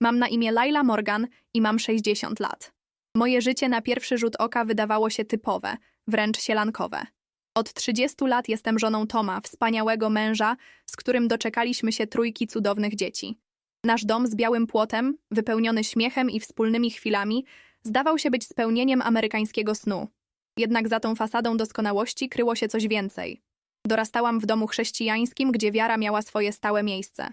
Mam na imię Laila Morgan i mam 60 lat. Moje życie na pierwszy rzut oka wydawało się typowe, wręcz sielankowe. Od 30 lat jestem żoną Toma, wspaniałego męża, z którym doczekaliśmy się trójki cudownych dzieci. Nasz dom z białym płotem, wypełniony śmiechem i wspólnymi chwilami, zdawał się być spełnieniem amerykańskiego snu. Jednak za tą fasadą doskonałości kryło się coś więcej. Dorastałam w domu chrześcijańskim, gdzie wiara miała swoje stałe miejsce.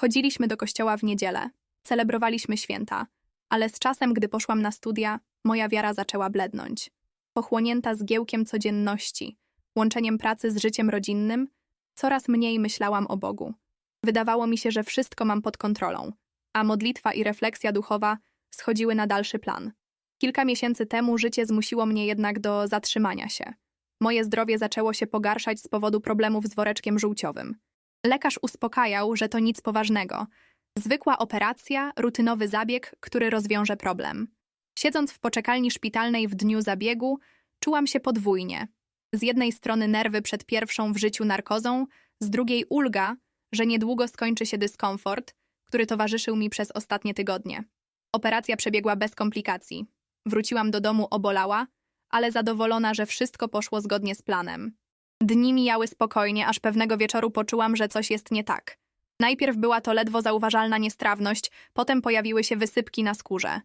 Chodziliśmy do kościoła w niedzielę, celebrowaliśmy święta, ale z czasem, gdy poszłam na studia, moja wiara zaczęła blednąć. Pochłonięta zgiełkiem codzienności, łączeniem pracy z życiem rodzinnym, coraz mniej myślałam o Bogu. Wydawało mi się, że wszystko mam pod kontrolą, a modlitwa i refleksja duchowa schodziły na dalszy plan. Kilka miesięcy temu życie zmusiło mnie jednak do zatrzymania się. Moje zdrowie zaczęło się pogarszać z powodu problemów z woreczkiem żółciowym. Lekarz uspokajał, że to nic poważnego. Zwykła operacja, rutynowy zabieg, który rozwiąże problem. Siedząc w poczekalni szpitalnej w dniu zabiegu, czułam się podwójnie. Z jednej strony nerwy przed pierwszą w życiu narkozą, z drugiej ulga, że niedługo skończy się dyskomfort, który towarzyszył mi przez ostatnie tygodnie. Operacja przebiegła bez komplikacji. Wróciłam do domu obolała, ale zadowolona, że wszystko poszło zgodnie z planem. Dni mijały spokojnie, aż pewnego wieczoru poczułam, że coś jest nie tak. Najpierw była to ledwo zauważalna niestrawność, potem pojawiły się wysypki na skórze.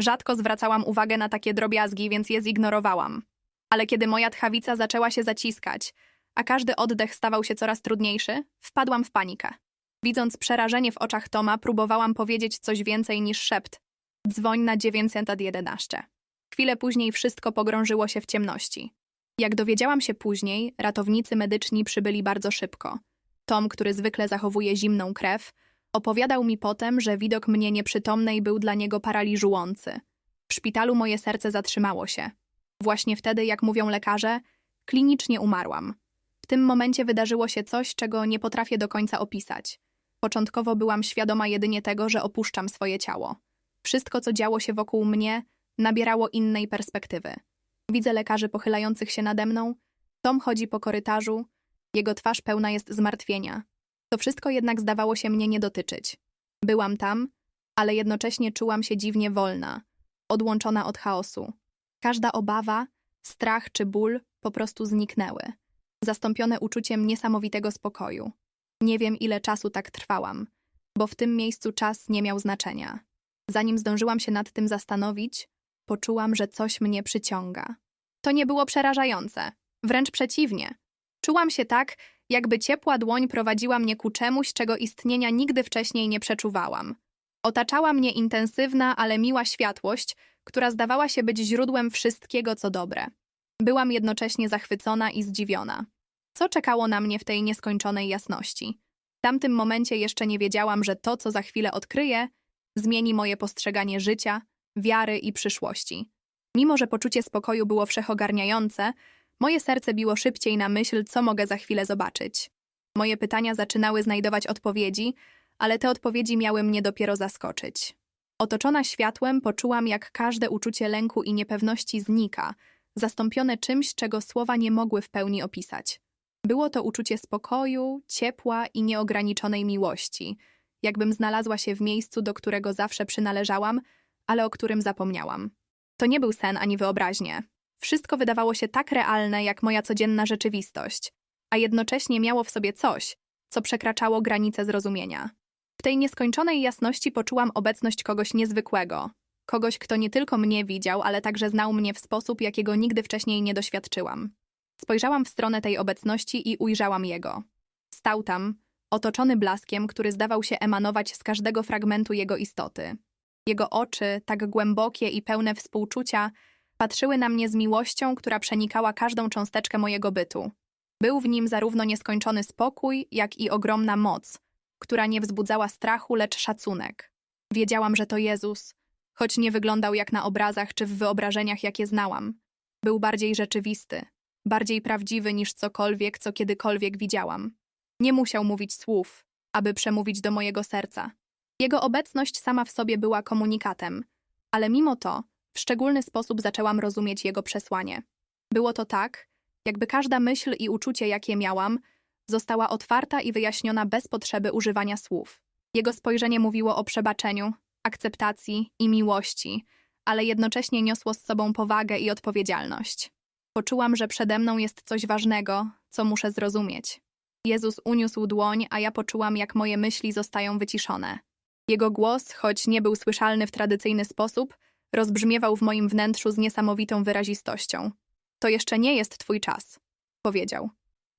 Rzadko zwracałam uwagę na takie drobiazgi, więc je zignorowałam. Ale kiedy moja tchawica zaczęła się zaciskać, a każdy oddech stawał się coraz trudniejszy, wpadłam w panikę. Widząc przerażenie w oczach Toma, próbowałam powiedzieć coś więcej niż szept. Dzwoń na 911. Chwilę później wszystko pogrążyło się w ciemności. Jak dowiedziałam się później, ratownicy medyczni przybyli bardzo szybko. Tom, który zwykle zachowuje zimną krew, opowiadał mi potem, że widok mnie nieprzytomnej był dla niego paraliżujący. W szpitalu moje serce zatrzymało się. Właśnie wtedy, jak mówią lekarze, klinicznie umarłam. W tym momencie wydarzyło się coś, czego nie potrafię do końca opisać. Początkowo byłam świadoma jedynie tego, że opuszczam swoje ciało. Wszystko, co działo się wokół mnie, nabierało innej perspektywy. Widzę lekarzy pochylających się nade mną. Tom chodzi po korytarzu, jego twarz pełna jest zmartwienia. To wszystko jednak zdawało się mnie nie dotyczyć. Byłam tam, ale jednocześnie czułam się dziwnie wolna, odłączona od chaosu. Każda obawa, strach czy ból po prostu zniknęły, zastąpione uczuciem niesamowitego spokoju. Nie wiem, ile czasu tak trwałam, bo w tym miejscu czas nie miał znaczenia. Zanim zdążyłam się nad tym zastanowić, poczułam, że coś mnie przyciąga. To nie było przerażające, wręcz przeciwnie. Czułam się tak, jakby ciepła dłoń prowadziła mnie ku czemuś, czego istnienia nigdy wcześniej nie przeczuwałam. Otaczała mnie intensywna, ale miła światłość, która zdawała się być źródłem wszystkiego, co dobre. Byłam jednocześnie zachwycona i zdziwiona. Co czekało na mnie w tej nieskończonej jasności? W tamtym momencie jeszcze nie wiedziałam, że to, co za chwilę odkryję, zmieni moje postrzeganie życia, wiary i przyszłości. Mimo, że poczucie spokoju było wszechogarniające, moje serce biło szybciej na myśl, co mogę za chwilę zobaczyć. Moje pytania zaczynały znajdować odpowiedzi, ale te odpowiedzi miały mnie dopiero zaskoczyć. Otoczona światłem poczułam, jak każde uczucie lęku i niepewności znika, zastąpione czymś, czego słowa nie mogły w pełni opisać. Było to uczucie spokoju, ciepła i nieograniczonej miłości, jakbym znalazła się w miejscu, do którego zawsze przynależałam, ale o którym zapomniałam. To nie był sen ani wyobraźnie. Wszystko wydawało się tak realne, jak moja codzienna rzeczywistość, a jednocześnie miało w sobie coś, co przekraczało granice zrozumienia. W tej nieskończonej jasności poczułam obecność kogoś niezwykłego, kogoś, kto nie tylko mnie widział, ale także znał mnie w sposób, jakiego nigdy wcześniej nie doświadczyłam. Spojrzałam w stronę tej obecności i ujrzałam jego. Stał tam, otoczony blaskiem, który zdawał się emanować z każdego fragmentu jego istoty. Jego oczy, tak głębokie i pełne współczucia, patrzyły na mnie z miłością, która przenikała każdą cząsteczkę mojego bytu. Był w nim zarówno nieskończony spokój, jak i ogromna moc, która nie wzbudzała strachu, lecz szacunek. Wiedziałam, że to Jezus, choć nie wyglądał jak na obrazach czy w wyobrażeniach, jakie znałam. Był bardziej rzeczywisty, bardziej prawdziwy niż cokolwiek, co kiedykolwiek widziałam. Nie musiał mówić słów, aby przemówić do mojego serca. Jego obecność sama w sobie była komunikatem, ale mimo to w szczególny sposób zaczęłam rozumieć jego przesłanie. Było to tak, jakby każda myśl i uczucie, jakie miałam, została otwarta i wyjaśniona bez potrzeby używania słów. Jego spojrzenie mówiło o przebaczeniu, akceptacji i miłości, ale jednocześnie niosło z sobą powagę i odpowiedzialność. Poczułam, że przede mną jest coś ważnego, co muszę zrozumieć. Jezus uniósł dłoń, a ja poczułam, jak moje myśli zostają wyciszone. Jego głos, choć nie był słyszalny w tradycyjny sposób, rozbrzmiewał w moim wnętrzu z niesamowitą wyrazistością. To jeszcze nie jest twój czas, powiedział.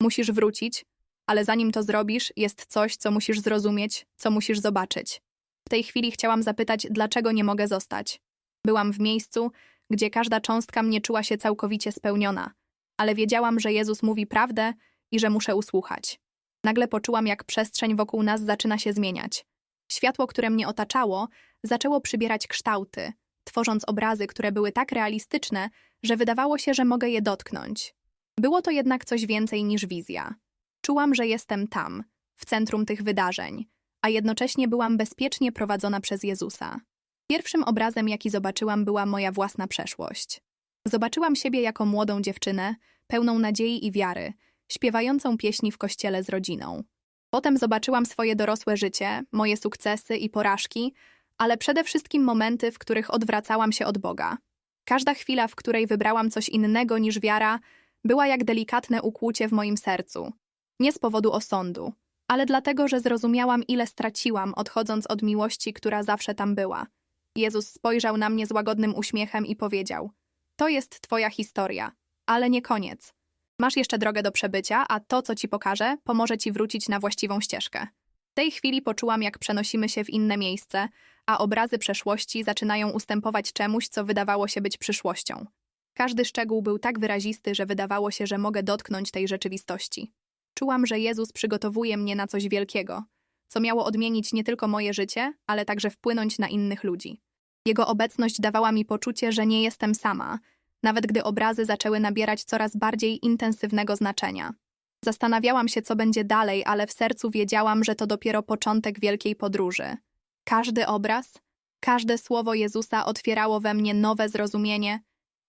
Musisz wrócić, ale zanim to zrobisz, jest coś, co musisz zrozumieć, co musisz zobaczyć. W tej chwili chciałam zapytać, dlaczego nie mogę zostać. Byłam w miejscu, gdzie każda cząstka mnie czuła się całkowicie spełniona, ale wiedziałam, że Jezus mówi prawdę i że muszę usłuchać. Nagle poczułam, jak przestrzeń wokół nas zaczyna się zmieniać. Światło, które mnie otaczało, zaczęło przybierać kształty, tworząc obrazy, które były tak realistyczne, że wydawało się, że mogę je dotknąć. Było to jednak coś więcej niż wizja. Czułam, że jestem tam, w centrum tych wydarzeń, a jednocześnie byłam bezpiecznie prowadzona przez Jezusa. Pierwszym obrazem, jaki zobaczyłam, była moja własna przeszłość. Zobaczyłam siebie jako młodą dziewczynę, pełną nadziei i wiary, śpiewającą pieśni w kościele z rodziną. Potem zobaczyłam swoje dorosłe życie, moje sukcesy i porażki, ale przede wszystkim momenty, w których odwracałam się od Boga. Każda chwila, w której wybrałam coś innego niż wiara, była jak delikatne ukłucie w moim sercu. Nie z powodu osądu, ale dlatego, że zrozumiałam, ile straciłam, odchodząc od miłości, która zawsze tam była. Jezus spojrzał na mnie z łagodnym uśmiechem i powiedział: To jest Twoja historia, ale nie koniec. Masz jeszcze drogę do przebycia, a to, co ci pokażę, pomoże ci wrócić na właściwą ścieżkę. W tej chwili poczułam, jak przenosimy się w inne miejsce, a obrazy przeszłości zaczynają ustępować czemuś, co wydawało się być przyszłością. Każdy szczegół był tak wyrazisty, że wydawało się, że mogę dotknąć tej rzeczywistości. Czułam, że Jezus przygotowuje mnie na coś wielkiego, co miało odmienić nie tylko moje życie, ale także wpłynąć na innych ludzi. Jego obecność dawała mi poczucie, że nie jestem sama, nawet gdy obrazy zaczęły nabierać coraz bardziej intensywnego znaczenia. Zastanawiałam się, co będzie dalej, ale w sercu wiedziałam, że to dopiero początek wielkiej podróży. Każdy obraz, każde słowo Jezusa otwierało we mnie nowe zrozumienie,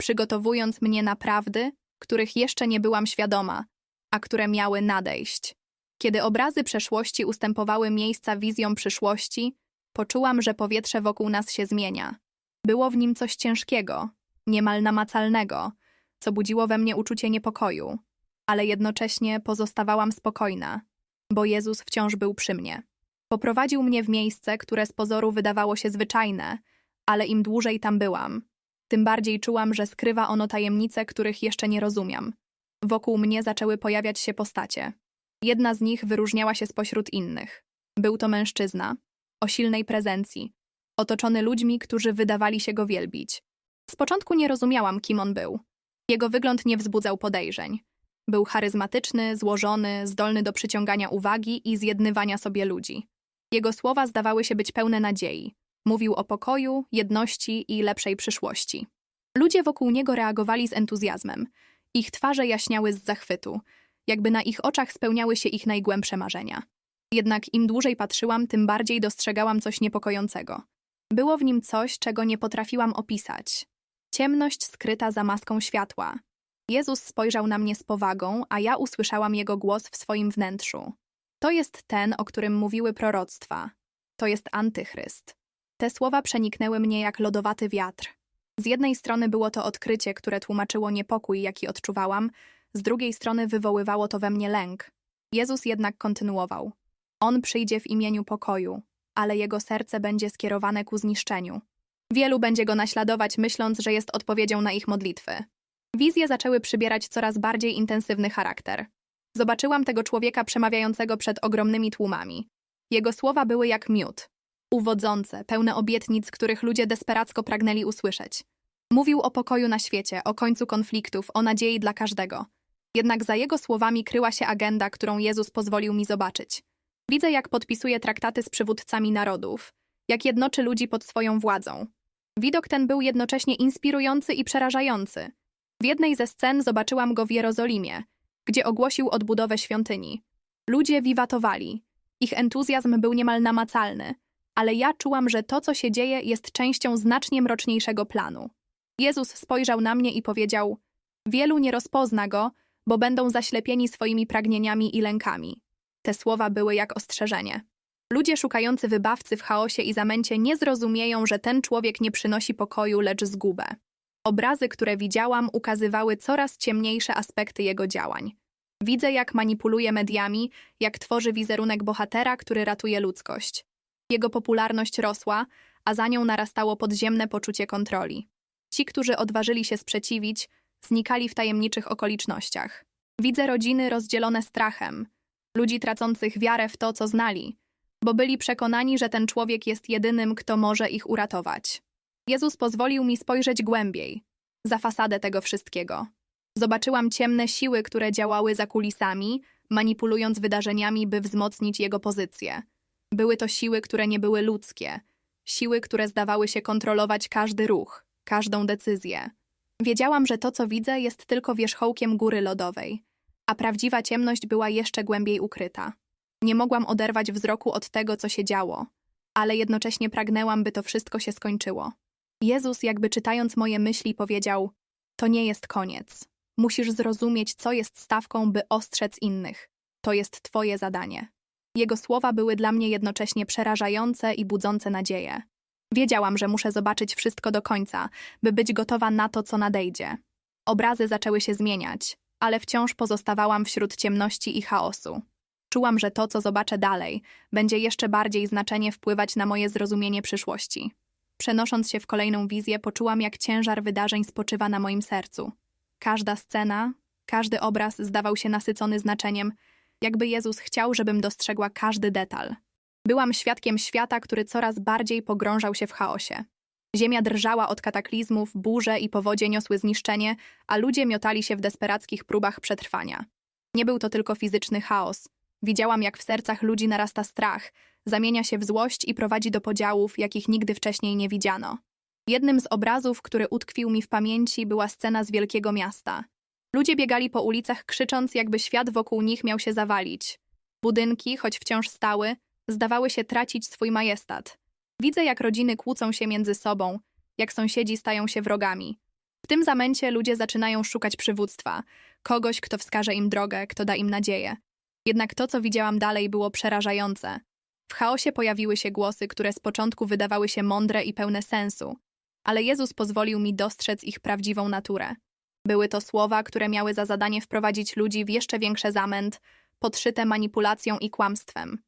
przygotowując mnie na prawdy, których jeszcze nie byłam świadoma, a które miały nadejść. Kiedy obrazy przeszłości ustępowały miejsca wizjom przyszłości, poczułam, że powietrze wokół nas się zmienia. Było w nim coś ciężkiego, niemal namacalnego, co budziło we mnie uczucie niepokoju, ale jednocześnie pozostawałam spokojna, bo Jezus wciąż był przy mnie. Poprowadził mnie w miejsce, które z pozoru wydawało się zwyczajne, ale im dłużej tam byłam, tym bardziej czułam, że skrywa ono tajemnice, których jeszcze nie rozumiam. Wokół mnie zaczęły pojawiać się postacie. Jedna z nich wyróżniała się spośród innych. Był to mężczyzna, o silnej prezencji, otoczony ludźmi, którzy wydawali się go wielbić. Z początku nie rozumiałam, kim on był. Jego wygląd nie wzbudzał podejrzeń. Był charyzmatyczny, złożony, zdolny do przyciągania uwagi i zjednywania sobie ludzi. Jego słowa zdawały się być pełne nadziei. Mówił o pokoju, jedności i lepszej przyszłości. Ludzie wokół niego reagowali z entuzjazmem. Ich twarze jaśniały z zachwytu, jakby na ich oczach spełniały się ich najgłębsze marzenia. Jednak im dłużej patrzyłam, tym bardziej dostrzegałam coś niepokojącego. Było w nim coś, czego nie potrafiłam opisać. Ciemność skryta za maską światła. Jezus spojrzał na mnie z powagą, a ja usłyszałam jego głos w swoim wnętrzu. To jest ten, o którym mówiły proroctwa. To jest antychryst. Te słowa przeniknęły mnie jak lodowaty wiatr. Z jednej strony było to odkrycie, które tłumaczyło niepokój, jaki odczuwałam, z drugiej strony wywoływało to we mnie lęk. Jezus jednak kontynuował. On przyjdzie w imieniu pokoju, ale jego serce będzie skierowane ku zniszczeniu. Wielu będzie go naśladować, myśląc, że jest odpowiedzią na ich modlitwy. Wizje zaczęły przybierać coraz bardziej intensywny charakter. Zobaczyłam tego człowieka przemawiającego przed ogromnymi tłumami. Jego słowa były jak miód, uwodzące, pełne obietnic, których ludzie desperacko pragnęli usłyszeć. Mówił o pokoju na świecie, o końcu konfliktów, o nadziei dla każdego. Jednak za jego słowami kryła się agenda, którą Jezus pozwolił mi zobaczyć. Widzę, jak podpisuje traktaty z przywódcami narodów, jak jednoczy ludzi pod swoją władzą. Widok ten był jednocześnie inspirujący i przerażający. W jednej ze scen zobaczyłam go w Jerozolimie, gdzie ogłosił odbudowę świątyni. Ludzie wiwatowali. Ich entuzjazm był niemal namacalny, ale ja czułam, że to, co się dzieje, jest częścią znacznie mroczniejszego planu. Jezus spojrzał na mnie i powiedział: Wielu nie rozpozna go, bo będą zaślepieni swoimi pragnieniami i lękami. Te słowa były jak ostrzeżenie. Ludzie szukający wybawcy w chaosie i zamęcie nie zrozumieją, że ten człowiek nie przynosi pokoju, lecz zgubę. Obrazy, które widziałam, ukazywały coraz ciemniejsze aspekty jego działań. Widzę, jak manipuluje mediami, jak tworzy wizerunek bohatera, który ratuje ludzkość. Jego popularność rosła, a za nią narastało podziemne poczucie kontroli. Ci, którzy odważyli się sprzeciwić, znikali w tajemniczych okolicznościach. Widzę rodziny rozdzielone strachem, ludzi tracących wiarę w to, co znali, bo byli przekonani, że ten człowiek jest jedynym, kto może ich uratować. Jezus pozwolił mi spojrzeć głębiej, za fasadę tego wszystkiego. Zobaczyłam ciemne siły, które działały za kulisami, manipulując wydarzeniami, by wzmocnić jego pozycję. Były to siły, które nie były ludzkie, siły, które zdawały się kontrolować każdy ruch, każdą decyzję. Wiedziałam, że to, co widzę, jest tylko wierzchołkiem góry lodowej, a prawdziwa ciemność była jeszcze głębiej ukryta. Nie mogłam oderwać wzroku od tego, co się działo, ale jednocześnie pragnęłam, by to wszystko się skończyło. Jezus, jakby czytając moje myśli, powiedział: To nie jest koniec. Musisz zrozumieć, co jest stawką, by ostrzec innych. To jest Twoje zadanie. Jego słowa były dla mnie jednocześnie przerażające i budzące nadzieję. Wiedziałam, że muszę zobaczyć wszystko do końca, by być gotowa na to, co nadejdzie. Obrazy zaczęły się zmieniać, ale wciąż pozostawałam wśród ciemności i chaosu. Czułam, że to, co zobaczę dalej, będzie jeszcze bardziej znaczenie wpływać na moje zrozumienie przyszłości. Przenosząc się w kolejną wizję, poczułam, jak ciężar wydarzeń spoczywa na moim sercu. Każda scena, każdy obraz zdawał się nasycony znaczeniem, jakby Jezus chciał, żebym dostrzegła każdy detal. Byłam świadkiem świata, który coraz bardziej pogrążał się w chaosie. Ziemia drżała od kataklizmów, burze i powodzie niosły zniszczenie, a ludzie miotali się w desperackich próbach przetrwania. Nie był to tylko fizyczny chaos. Widziałam, jak w sercach ludzi narasta strach, zamienia się w złość i prowadzi do podziałów, jakich nigdy wcześniej nie widziano. Jednym z obrazów, który utkwił mi w pamięci, była scena z wielkiego miasta. Ludzie biegali po ulicach, krzycząc, jakby świat wokół nich miał się zawalić. Budynki, choć wciąż stały, zdawały się tracić swój majestat. Widzę, jak rodziny kłócą się między sobą, jak sąsiedzi stają się wrogami. W tym zamęcie ludzie zaczynają szukać przywództwa, kogoś, kto wskaże im drogę, kto da im nadzieję. Jednak to, co widziałam dalej, było przerażające. W chaosie pojawiły się głosy, które z początku wydawały się mądre i pełne sensu, ale Jezus pozwolił mi dostrzec ich prawdziwą naturę. Były to słowa, które miały za zadanie wprowadzić ludzi w jeszcze większe zamęt, podszyte manipulacją i kłamstwem.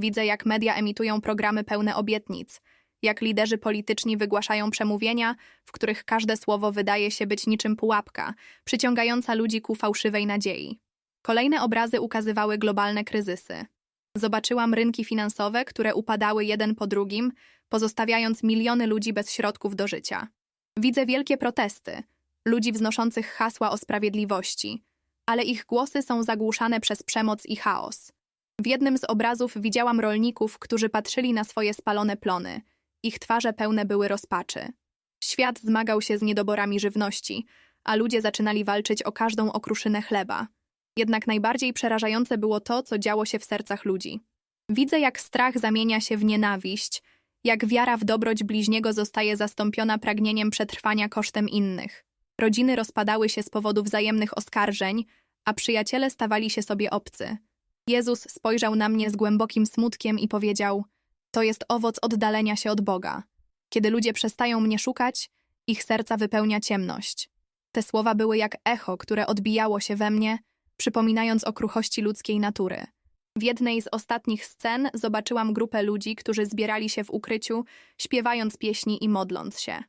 Widzę, jak media emitują programy pełne obietnic, jak liderzy polityczni wygłaszają przemówienia, w których każde słowo wydaje się być niczym pułapka, przyciągająca ludzi ku fałszywej nadziei. Kolejne obrazy ukazywały globalne kryzysy. Zobaczyłam rynki finansowe, które upadały jeden po drugim, pozostawiając miliony ludzi bez środków do życia. Widzę wielkie protesty, ludzi wznoszących hasła o sprawiedliwości, ale ich głosy są zagłuszane przez przemoc i chaos. W jednym z obrazów widziałam rolników, którzy patrzyli na swoje spalone plony. Ich twarze pełne były rozpaczy. Świat zmagał się z niedoborami żywności, a ludzie zaczynali walczyć o każdą okruszynę chleba. Jednak najbardziej przerażające było to, co działo się w sercach ludzi. Widzę, jak strach zamienia się w nienawiść, jak wiara w dobroć bliźniego zostaje zastąpiona pragnieniem przetrwania kosztem innych. Rodziny rozpadały się z powodu wzajemnych oskarżeń, a przyjaciele stawali się sobie obcy. Jezus spojrzał na mnie z głębokim smutkiem i powiedział: To jest owoc oddalenia się od Boga. Kiedy ludzie przestają mnie szukać, ich serca wypełnia ciemność. Te słowa były jak echo, które odbijało się we mnie, przypominając o kruchości ludzkiej natury. W jednej z ostatnich scen zobaczyłam grupę ludzi, którzy zbierali się w ukryciu, śpiewając pieśni i modląc się.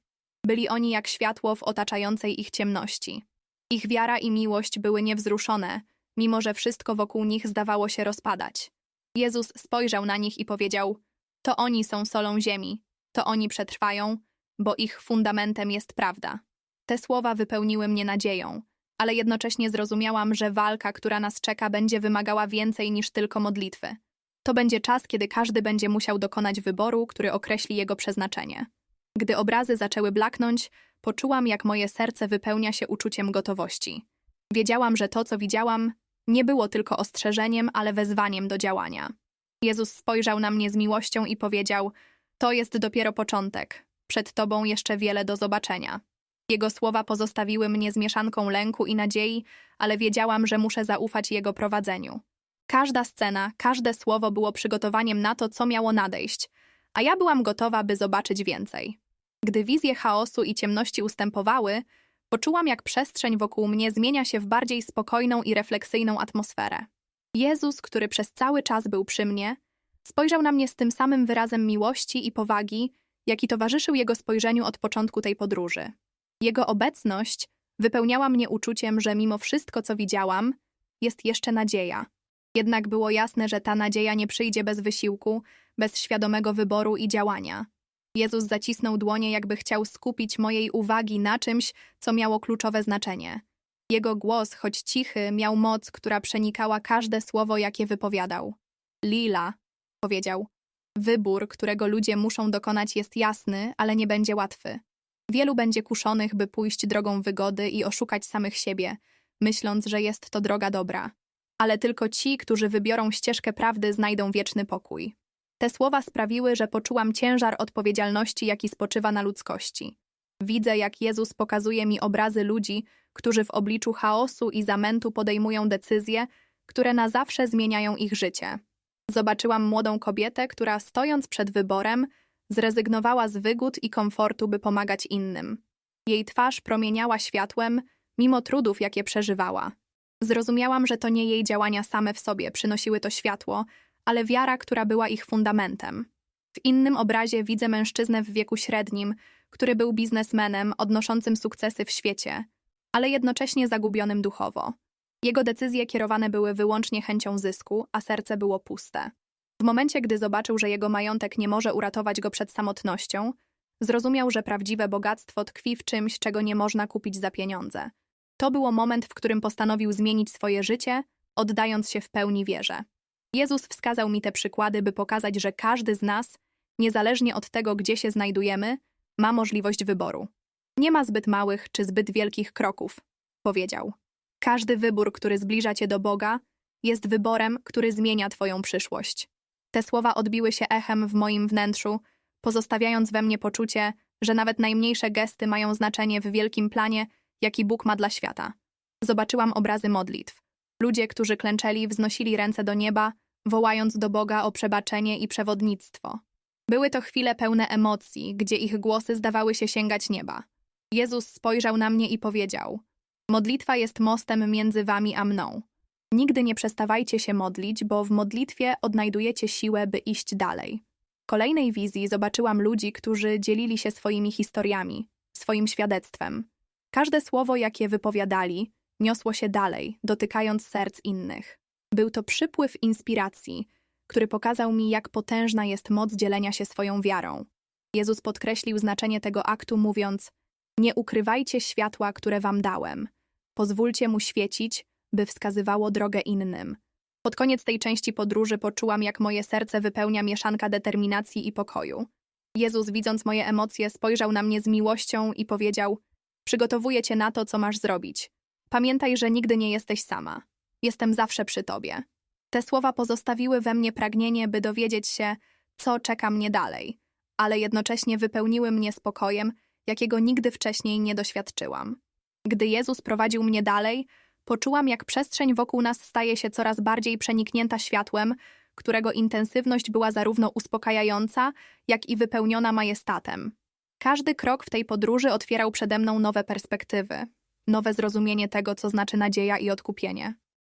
Byli oni jak światło w otaczającej ich ciemności. Ich wiara i miłość były niewzruszone, mimo że wszystko wokół nich zdawało się rozpadać. Jezus spojrzał na nich i powiedział: To oni są solą ziemi, to oni przetrwają, bo ich fundamentem jest prawda. Te słowa wypełniły mnie nadzieją, ale jednocześnie zrozumiałam, że walka, która nas czeka, będzie wymagała więcej niż tylko modlitwy. To będzie czas, kiedy każdy będzie musiał dokonać wyboru, który określi jego przeznaczenie. Gdy obrazy zaczęły blaknąć, poczułam, jak moje serce wypełnia się uczuciem gotowości. Wiedziałam, że to, co widziałam, nie było tylko ostrzeżeniem, ale wezwaniem do działania. Jezus spojrzał na mnie z miłością i powiedział: To jest dopiero początek. Przed tobą jeszcze wiele do zobaczenia. Jego słowa pozostawiły mnie z mieszanką lęku i nadziei, ale wiedziałam, że muszę zaufać jego prowadzeniu. Każda scena, każde słowo było przygotowaniem na to, co miało nadejść, a ja byłam gotowa, by zobaczyć więcej. Gdy wizje chaosu i ciemności ustępowały, poczułam, jak przestrzeń wokół mnie zmienia się w bardziej spokojną i refleksyjną atmosferę. Jezus, który przez cały czas był przy mnie, spojrzał na mnie z tym samym wyrazem miłości i powagi, jaki towarzyszył jego spojrzeniu od początku tej podróży. Jego obecność wypełniała mnie uczuciem, że mimo wszystko, co widziałam, jest jeszcze nadzieja. Jednak było jasne, że ta nadzieja nie przyjdzie bez wysiłku, bez świadomego wyboru i działania. Jezus zacisnął dłonie, jakby chciał skupić mojej uwagi na czymś, co miało kluczowe znaczenie. Jego głos, choć cichy, miał moc, która przenikała każde słowo, jakie wypowiadał. Lila, powiedział. Wybór, którego ludzie muszą dokonać, jest jasny, ale nie będzie łatwy. Wielu będzie kuszonych, by pójść drogą wygody i oszukać samych siebie, myśląc, że jest to droga dobra. Ale tylko ci, którzy wybiorą ścieżkę prawdy, znajdą wieczny pokój. Te słowa sprawiły, że poczułam ciężar odpowiedzialności, jaki spoczywa na ludzkości. Widzę, jak Jezus pokazuje mi obrazy ludzi, którzy w obliczu chaosu i zamętu podejmują decyzje, które na zawsze zmieniają ich życie. Zobaczyłam młodą kobietę, która stojąc przed wyborem, zrezygnowała z wygód i komfortu, by pomagać innym. Jej twarz promieniała światłem, mimo trudów, jakie przeżywała. Zrozumiałam, że to nie jej działania same w sobie przynosiły to światło, ale wiara, która była ich fundamentem. W innym obrazie widzę mężczyznę w wieku średnim, który był biznesmenem odnoszącym sukcesy w świecie, ale jednocześnie zagubionym duchowo. Jego decyzje kierowane były wyłącznie chęcią zysku, a serce było puste. W momencie, gdy zobaczył, że jego majątek nie może uratować go przed samotnością, zrozumiał, że prawdziwe bogactwo tkwi w czymś, czego nie można kupić za pieniądze. To było moment, w którym postanowił zmienić swoje życie, oddając się w pełni wierze. Jezus wskazał mi te przykłady, by pokazać, że każdy z nas, niezależnie od tego, gdzie się znajdujemy, ma możliwość wyboru. Nie ma zbyt małych czy zbyt wielkich kroków, powiedział. Każdy wybór, który zbliża cię do Boga, jest wyborem, który zmienia twoją przyszłość. Te słowa odbiły się echem w moim wnętrzu, pozostawiając we mnie poczucie, że nawet najmniejsze gesty mają znaczenie w wielkim planie, jaki Bóg ma dla świata. Zobaczyłam obrazy modlitw. Ludzie, którzy klęczeli, wznosili ręce do nieba, wołając do Boga o przebaczenie i przewodnictwo. Były to chwile pełne emocji, gdzie ich głosy zdawały się sięgać nieba. Jezus spojrzał na mnie i powiedział: Modlitwa jest mostem między wami a mną. Nigdy nie przestawajcie się modlić, bo w modlitwie odnajdujecie siłę, by iść dalej. W kolejnej wizji zobaczyłam ludzi, którzy dzielili się swoimi historiami, swoim świadectwem. Każde słowo, jakie wypowiadali, niosło się dalej, dotykając serc innych. Był to przypływ inspiracji, który pokazał mi, jak potężna jest moc dzielenia się swoją wiarą. Jezus podkreślił znaczenie tego aktu, mówiąc: Nie ukrywajcie światła, które wam dałem. Pozwólcie mu świecić, by wskazywało drogę innym. Pod koniec tej części podróży poczułam, jak moje serce wypełnia mieszanka determinacji i pokoju. Jezus, widząc moje emocje, spojrzał na mnie z miłością i powiedział: Przygotowuję cię na to, co masz zrobić. Pamiętaj, że nigdy nie jesteś sama. Jestem zawsze przy tobie. Te słowa pozostawiły we mnie pragnienie, by dowiedzieć się, co czeka mnie dalej, ale jednocześnie wypełniły mnie spokojem, jakiego nigdy wcześniej nie doświadczyłam. Gdy Jezus prowadził mnie dalej, poczułam, jak przestrzeń wokół nas staje się coraz bardziej przeniknięta światłem, którego intensywność była zarówno uspokajająca, jak i wypełniona majestatem. Każdy krok w tej podróży otwierał przede mną nowe perspektywy, nowe zrozumienie tego, co znaczy nadzieja i odkupienie.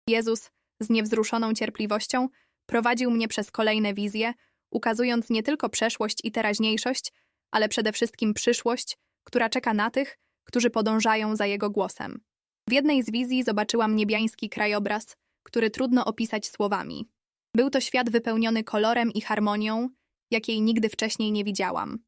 Jezus, z niewzruszoną cierpliwością, prowadził mnie przez kolejne wizje, ukazując nie tylko przeszłość i teraźniejszość, ale przede wszystkim przyszłość, która czeka na tych, którzy podążają za jego głosem. W jednej z wizji zobaczyłam niebiański krajobraz, który trudno opisać słowami. Był to świat wypełniony kolorem i harmonią, jakiej nigdy wcześniej nie widziałam.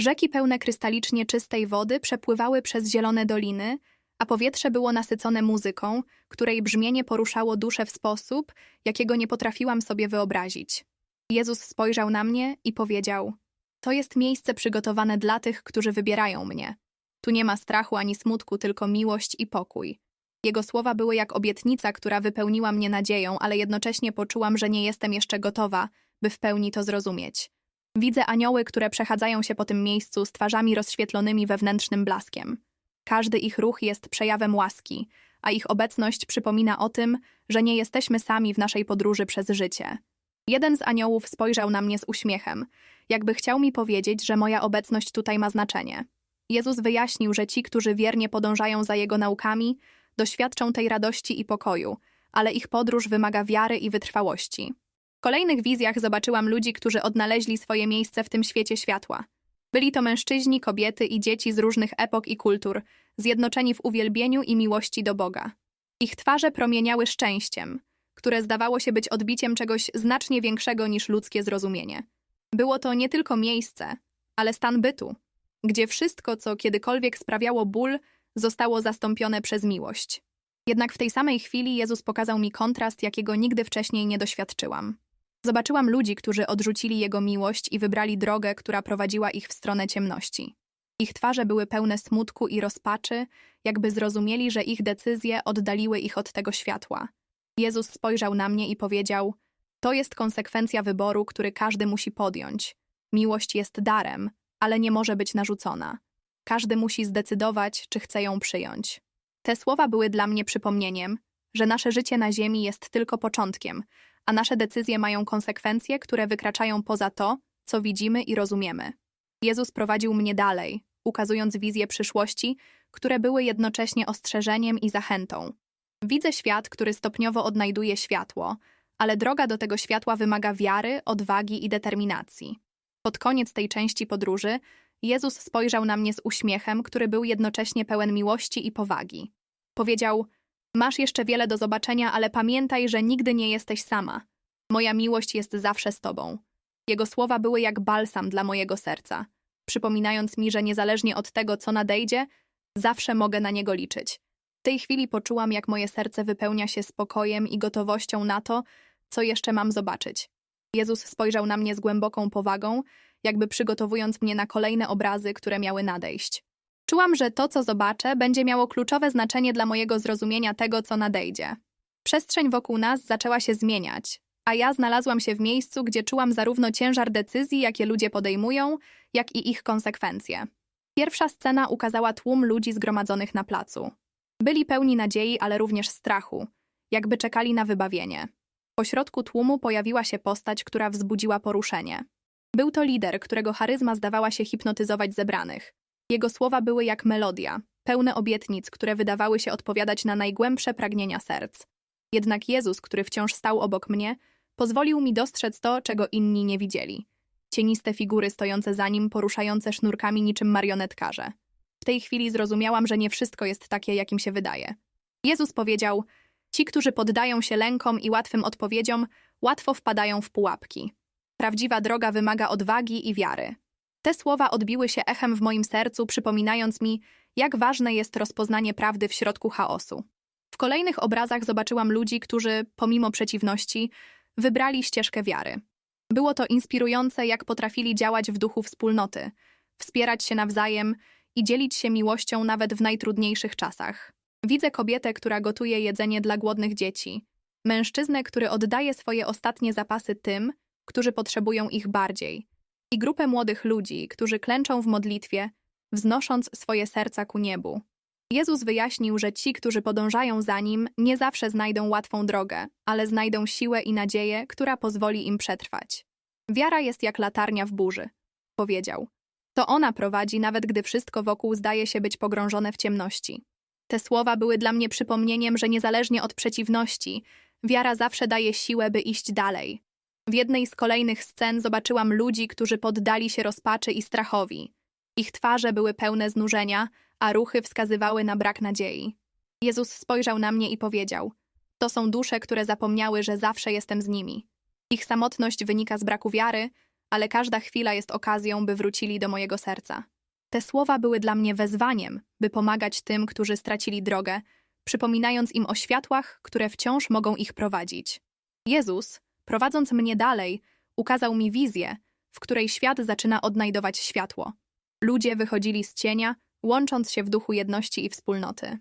Rzeki pełne krystalicznie czystej wody przepływały przez zielone doliny, a powietrze było nasycone muzyką, której brzmienie poruszało duszę w sposób, jakiego nie potrafiłam sobie wyobrazić. Jezus spojrzał na mnie i powiedział: To jest miejsce przygotowane dla tych, którzy wybierają mnie. Tu nie ma strachu ani smutku, tylko miłość i pokój. Jego słowa były jak obietnica, która wypełniła mnie nadzieją, ale jednocześnie poczułam, że nie jestem jeszcze gotowa, by w pełni to zrozumieć. Widzę anioły, które przechadzają się po tym miejscu z twarzami rozświetlonymi wewnętrznym blaskiem. Każdy ich ruch jest przejawem łaski, a ich obecność przypomina o tym, że nie jesteśmy sami w naszej podróży przez życie. Jeden z aniołów spojrzał na mnie z uśmiechem, jakby chciał mi powiedzieć, że moja obecność tutaj ma znaczenie. Jezus wyjaśnił, że ci, którzy wiernie podążają za Jego naukami, doświadczą tej radości i pokoju, ale ich podróż wymaga wiary i wytrwałości. W kolejnych wizjach zobaczyłam ludzi, którzy odnaleźli swoje miejsce w tym świecie światła. Byli to mężczyźni, kobiety i dzieci z różnych epok i kultur, zjednoczeni w uwielbieniu i miłości do Boga. Ich twarze promieniały szczęściem, które zdawało się być odbiciem czegoś znacznie większego niż ludzkie zrozumienie. Było to nie tylko miejsce, ale stan bytu, gdzie wszystko, co kiedykolwiek sprawiało ból, zostało zastąpione przez miłość. Jednak w tej samej chwili Jezus pokazał mi kontrast, jakiego nigdy wcześniej nie doświadczyłam. Zobaczyłam ludzi, którzy odrzucili Jego miłość i wybrali drogę, która prowadziła ich w stronę ciemności. Ich twarze były pełne smutku i rozpaczy, jakby zrozumieli, że ich decyzje oddaliły ich od tego światła. Jezus spojrzał na mnie i powiedział: To jest konsekwencja wyboru, który każdy musi podjąć. Miłość jest darem, ale nie może być narzucona. Każdy musi zdecydować, czy chce ją przyjąć. Te słowa były dla mnie przypomnieniem, że nasze życie na Ziemi jest tylko początkiem, a nasze decyzje mają konsekwencje, które wykraczają poza to, co widzimy i rozumiemy. Jezus prowadził mnie dalej, ukazując wizje przyszłości, które były jednocześnie ostrzeżeniem i zachętą. Widzę świat, który stopniowo odnajduje światło, ale droga do tego światła wymaga wiary, odwagi i determinacji. Pod koniec tej części podróży Jezus spojrzał na mnie z uśmiechem, który był jednocześnie pełen miłości i powagi. Powiedział: Masz jeszcze wiele do zobaczenia, ale pamiętaj, że nigdy nie jesteś sama. Moja miłość jest zawsze z tobą. Jego słowa były jak balsam dla mojego serca, przypominając mi, że niezależnie od tego, co nadejdzie, zawsze mogę na niego liczyć. W tej chwili poczułam, jak moje serce wypełnia się spokojem i gotowością na to, co jeszcze mam zobaczyć. Jezus spojrzał na mnie z głęboką powagą, jakby przygotowując mnie na kolejne obrazy, które miały nadejść. Czułam, że to, co zobaczę, będzie miało kluczowe znaczenie dla mojego zrozumienia tego, co nadejdzie. Przestrzeń wokół nas zaczęła się zmieniać, a ja znalazłam się w miejscu, gdzie czułam zarówno ciężar decyzji, jakie ludzie podejmują, jak i ich konsekwencje. Pierwsza scena ukazała tłum ludzi zgromadzonych na placu. Byli pełni nadziei, ale również strachu, jakby czekali na wybawienie. Pośrodku tłumu pojawiła się postać, która wzbudziła poruszenie. Był to lider, którego charyzma zdawała się hipnotyzować zebranych. Jego słowa były jak melodia, pełne obietnic, które wydawały się odpowiadać na najgłębsze pragnienia serc. Jednak Jezus, który wciąż stał obok mnie, pozwolił mi dostrzec to, czego inni nie widzieli. Cieniste figury stojące za nim, poruszające sznurkami niczym marionetkarze. W tej chwili zrozumiałam, że nie wszystko jest takie, jakim się wydaje. Jezus powiedział: Ci, którzy poddają się lękom i łatwym odpowiedziom, łatwo wpadają w pułapki. Prawdziwa droga wymaga odwagi i wiary. Te słowa odbiły się echem w moim sercu, przypominając mi, jak ważne jest rozpoznanie prawdy w środku chaosu. W kolejnych obrazach zobaczyłam ludzi, którzy, pomimo przeciwności, wybrali ścieżkę wiary. Było to inspirujące, jak potrafili działać w duchu wspólnoty, wspierać się nawzajem i dzielić się miłością nawet w najtrudniejszych czasach. Widzę kobietę, która gotuje jedzenie dla głodnych dzieci, mężczyznę, który oddaje swoje ostatnie zapasy tym, którzy potrzebują ich bardziej, i grupę młodych ludzi, którzy klęczą w modlitwie, wznosząc swoje serca ku niebu. Jezus wyjaśnił, że ci, którzy podążają za nim, nie zawsze znajdą łatwą drogę, ale znajdą siłę i nadzieję, która pozwoli im przetrwać. Wiara jest jak latarnia w burzy, powiedział. To ona prowadzi, nawet gdy wszystko wokół zdaje się być pogrążone w ciemności. Te słowa były dla mnie przypomnieniem, że niezależnie od przeciwności, wiara zawsze daje siłę, by iść dalej. W jednej z kolejnych scen zobaczyłam ludzi, którzy poddali się rozpaczy i strachowi. Ich twarze były pełne znużenia, a ruchy wskazywały na brak nadziei. Jezus spojrzał na mnie i powiedział: To są dusze, które zapomniały, że zawsze jestem z nimi. Ich samotność wynika z braku wiary, ale każda chwila jest okazją, by wrócili do mojego serca. Te słowa były dla mnie wezwaniem, by pomagać tym, którzy stracili drogę, przypominając im o światłach, które wciąż mogą ich prowadzić. Jezus, prowadząc mnie dalej, ukazał mi wizję, w której świat zaczyna odnajdować światło. Ludzie wychodzili z cienia, łącząc się w duchu jedności i wspólnoty.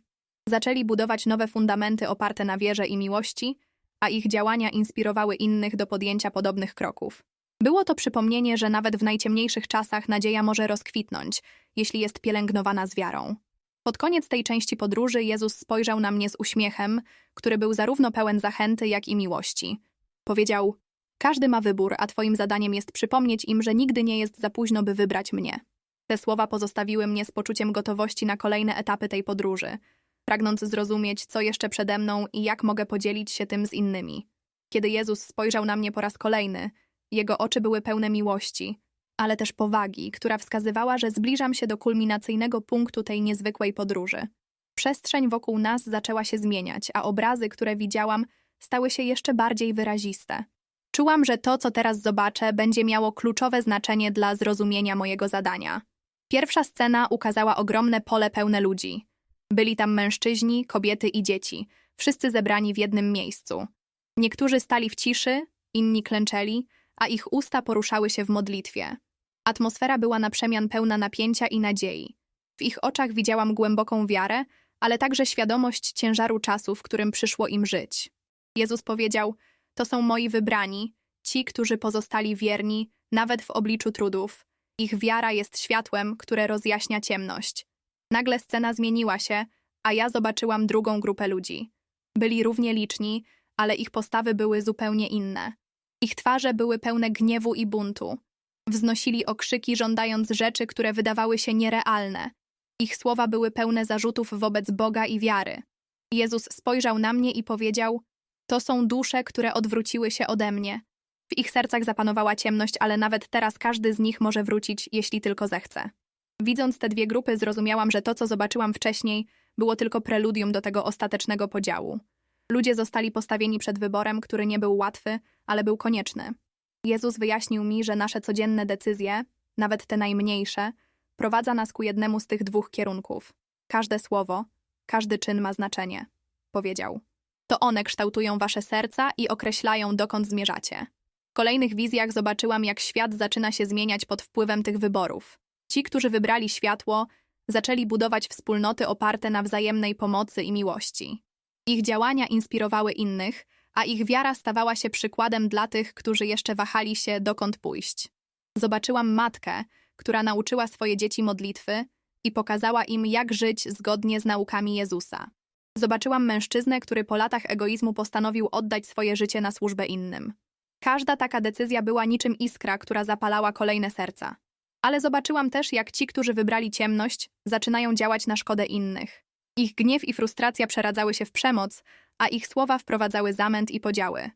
Zaczęli budować nowe fundamenty oparte na wierze i miłości, a ich działania inspirowały innych do podjęcia podobnych kroków. Było to przypomnienie, że nawet w najciemniejszych czasach nadzieja może rozkwitnąć, jeśli jest pielęgnowana z wiarą. Pod koniec tej części podróży Jezus spojrzał na mnie z uśmiechem, który był zarówno pełen zachęty, jak i miłości. Powiedział: Każdy ma wybór, a Twoim zadaniem jest przypomnieć im, że nigdy nie jest za późno, by wybrać mnie. Te słowa pozostawiły mnie z poczuciem gotowości na kolejne etapy tej podróży, pragnąc zrozumieć, co jeszcze przede mną i jak mogę podzielić się tym z innymi. Kiedy Jezus spojrzał na mnie po raz kolejny, jego oczy były pełne miłości, ale też powagi, która wskazywała, że zbliżam się do kulminacyjnego punktu tej niezwykłej podróży. Przestrzeń wokół nas zaczęła się zmieniać, a obrazy, które widziałam, stały się jeszcze bardziej wyraziste. Czułam, że to, co teraz zobaczę, będzie miało kluczowe znaczenie dla zrozumienia mojego zadania. Pierwsza scena ukazała ogromne pole pełne ludzi. Byli tam mężczyźni, kobiety i dzieci, wszyscy zebrani w jednym miejscu. Niektórzy stali w ciszy, inni klęczeli, a ich usta poruszały się w modlitwie. Atmosfera była na przemian pełna napięcia i nadziei. W ich oczach widziałam głęboką wiarę, ale także świadomość ciężaru czasu, w którym przyszło im żyć. Jezus powiedział: To są moi wybrani, ci, którzy pozostali wierni, nawet w obliczu trudów. Ich wiara jest światłem, które rozjaśnia ciemność. Nagle scena zmieniła się, a ja zobaczyłam drugą grupę ludzi. Byli równie liczni, ale ich postawy były zupełnie inne. Ich twarze były pełne gniewu i buntu. Wznosili okrzyki, żądając rzeczy, które wydawały się nierealne. Ich słowa były pełne zarzutów wobec Boga i wiary. Jezus spojrzał na mnie i powiedział: To są dusze, które odwróciły się ode mnie. W ich sercach zapanowała ciemność, ale nawet teraz każdy z nich może wrócić, jeśli tylko zechce. Widząc te dwie grupy, zrozumiałam, że to, co zobaczyłam wcześniej, było tylko preludium do tego ostatecznego podziału. Ludzie zostali postawieni przed wyborem, który nie był łatwy, ale był konieczny. Jezus wyjaśnił mi, że nasze codzienne decyzje, nawet te najmniejsze, prowadza nas ku jednemu z tych dwóch kierunków. Każde słowo, każdy czyn ma znaczenie, powiedział. To one kształtują wasze serca i określają, dokąd zmierzacie. W kolejnych wizjach zobaczyłam, jak świat zaczyna się zmieniać pod wpływem tych wyborów. Ci, którzy wybrali światło, zaczęli budować wspólnoty oparte na wzajemnej pomocy i miłości. Ich działania inspirowały innych, a ich wiara stawała się przykładem dla tych, którzy jeszcze wahali się, dokąd pójść. Zobaczyłam matkę, która nauczyła swoje dzieci modlitwy i pokazała im, jak żyć zgodnie z naukami Jezusa. Zobaczyłam mężczyznę, który po latach egoizmu postanowił oddać swoje życie na służbę innym. Każda taka decyzja była niczym iskra, która zapalała kolejne serca. Ale zobaczyłam też, jak ci, którzy wybrali ciemność, zaczynają działać na szkodę innych. Ich gniew i frustracja przeradzały się w przemoc, a ich słowa wprowadzały zamęt i podziały.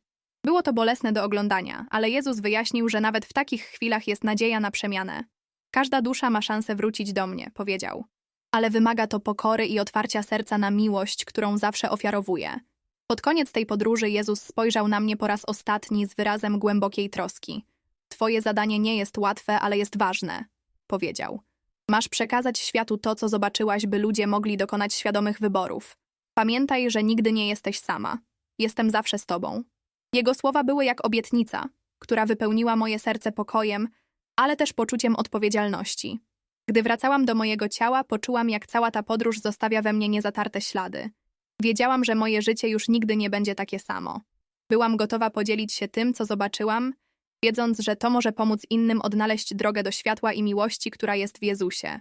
Było to bolesne do oglądania, ale Jezus wyjaśnił, że nawet w takich chwilach jest nadzieja na przemianę. Każda dusza ma szansę wrócić do mnie, powiedział. Ale wymaga to pokory i otwarcia serca na miłość, którą zawsze ofiarowuję. Pod koniec tej podróży Jezus spojrzał na mnie po raz ostatni z wyrazem głębokiej troski. Twoje zadanie nie jest łatwe, ale jest ważne, powiedział. Masz przekazać światu to, co zobaczyłaś, by ludzie mogli dokonać świadomych wyborów. Pamiętaj, że nigdy nie jesteś sama. Jestem zawsze z tobą. Jego słowa były jak obietnica, która wypełniła moje serce pokojem, ale też poczuciem odpowiedzialności. Gdy wracałam do mojego ciała, poczułam, jak cała ta podróż zostawia we mnie niezatarte ślady. Wiedziałam, że moje życie już nigdy nie będzie takie samo. Byłam gotowa podzielić się tym, co zobaczyłam, wiedząc, że to może pomóc innym odnaleźć drogę do światła i miłości, która jest w Jezusie.